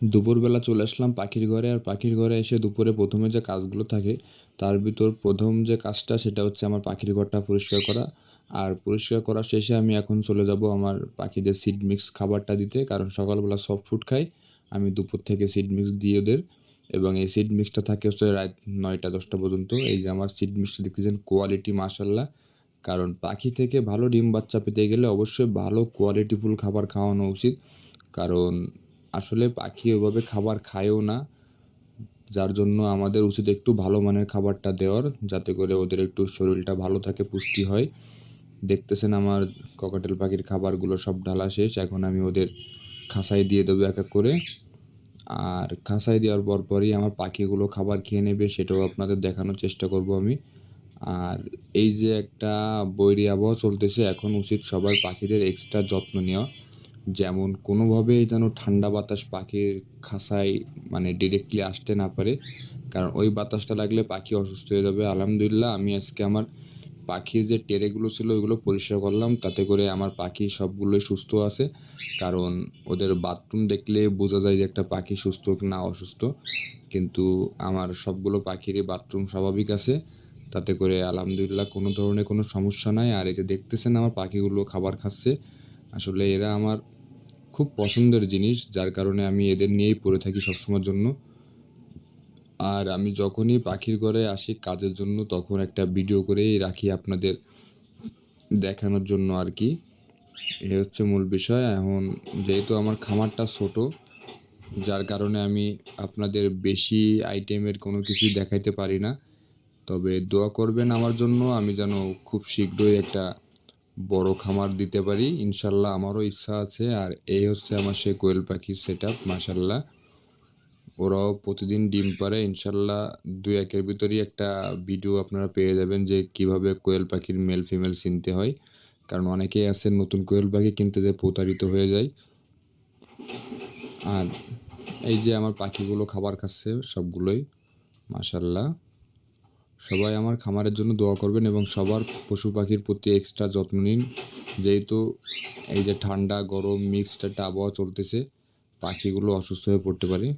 দুপুরবেলা চলে আসলাম পাখির ঘরে আর পাখির ঘরে এসে দুপুরে প্রথমে যে কাজগুলো থাকে, তার ভিতর প্রথম যে কাজটা সেটা হচ্ছে আমার পাখির ঘরটা পরিষ্কার করা। আর পরিষ্কার করা শেষে আমি এখন চলে যাব আমার পাখিদের সিড মিক্স খাবারটা দিতে, কারণ সকালবেলা সফট ফুড খাই। আমি দুপুর থেকে সিড মিক্স দিই ওদের এবং এই সিড মিক্সটা থাকে হচ্ছে রাত নয়টা, দশটা পর্যন্ত। এই যে আমার সিড মিক্সটা দেখতেছেন কোয়ালিটি মাসাল্লাহ কারণ পাখি থেকে ভালো ডিম বাচ্চা পেতে গেলে অবশ্যই ভালো কোয়ালিটিফুল খাবার খাওয়ানো উচিত। কারণ আসলে পাখি ওইভাবে খাবার খায়ও না, যার জন্য আমাদের উচিত একটু ভালো মানের খাবারটা দেওয়ার, যাতে করে ওদের একটু শরীরটা ভালো থাকে, পুষ্টি হয়। দেখতেছেন আমার ককাটেল পাখির খাবারগুলো সব ঢালা শেষ, এখন আমি ওদের খাসায় দিয়ে দেবো এক এক করে। আর খাসায় দেওয়ার পর পরই আমার পাখিগুলো খাবার খেয়ে নেবে, সেটাও আপনাদের দেখানোর চেষ্টা করব আমি। আর এই যে একটা বৈরী আবহাওয়া চলতেছে, এখন উচিত সবার পাখিদের এক্সট্রা যত্ন নেওয়া। যেমন কোনোভাবেই যেন ঠান্ডা বাতাস পাখির খাসায় মানে ডিরেক্টলি আসতে না পারে। কারণ ওই বাতাসটা লাগলে পাখি অসুস্থ হয়ে যাবে। আলহামদুলিল্লাহ, আমি আজকে আমার পাখির যে টেরেগুলো ছিল ওইগুলো পরিষ্কার করলাম। তাতে করে আমার পাখি সবগুলোই সুস্থ আছে। কারণ ওদের বাথরুম দেখলে বোঝা যায় যে একটা পাখি সুস্থ না অসুস্থ। কিন্তু আমার সবগুলো পাখিরই বাথরুম স্বাভাবিক আছে। তাতে করে আলহামদুলিল্লাহ কোনো ধরনের কোনো সমস্যা নাই। আর এই যে দেখতেছেন আমার পাখিগুলো খাবার খাচ্ছে। আসলে এরা আমার খুব পছন্দের জিনিস, যার কারণে আমি এদের নিয়েই পড়ে থাকি সবসময়ের জন্য। আর আমি যখনই পাখির ঘরে আসি কাজের জন্য, তখন একটা ভিডিও করেই রাখি আপনাদের দেখানোর জন্য আর কি। এ হচ্ছে মূল বিষয়। এখন যেহেতু আমার খামারটা ছোট, যার কারণে আমি আপনাদের বেশি আইটেমের কোনো কিছুই দেখাইতে পারি না। তবে দোয়া করবেন আমার জন্য, আমি যেন খুব শীঘ্রই একটা বড় খামার দিতে পারি। ইনশাল্লাহ আমারও ইচ্ছা আছে। আর এই হচ্ছে আমার সেই কোয়েল পাখির সেট আপ মাসাল্লাহ ওরাও প্রতিদিন ডিম পারে ইনশাল্লাহ দুই একের ভিতরেই একটা ভিডিও আপনারা পেয়ে যাবেন যে কীভাবে কোয়েল পাখির মেল ফিমেল চিনতে হয়। কারণ অনেকেই আছে নতুন কোয়েল পাখি কিনতে যে প্রতারিত হয়ে যায়। আর এই যে আমার পাখিগুলো খাবার খাচ্ছে সবগুলোই মাসাল্লাহ সবাই আমার খামারের জন্য দোয়া করবেন এবং সবার পশু পাখির প্রতি এক্সট্রা যত্ন নিন। যেহেতু এই যে ঠান্ডা, গরম মিক্সড একটা আবহাওয়া চলতেছে, পাখিগুলো অসুস্থ হয়ে পড়তে পারে।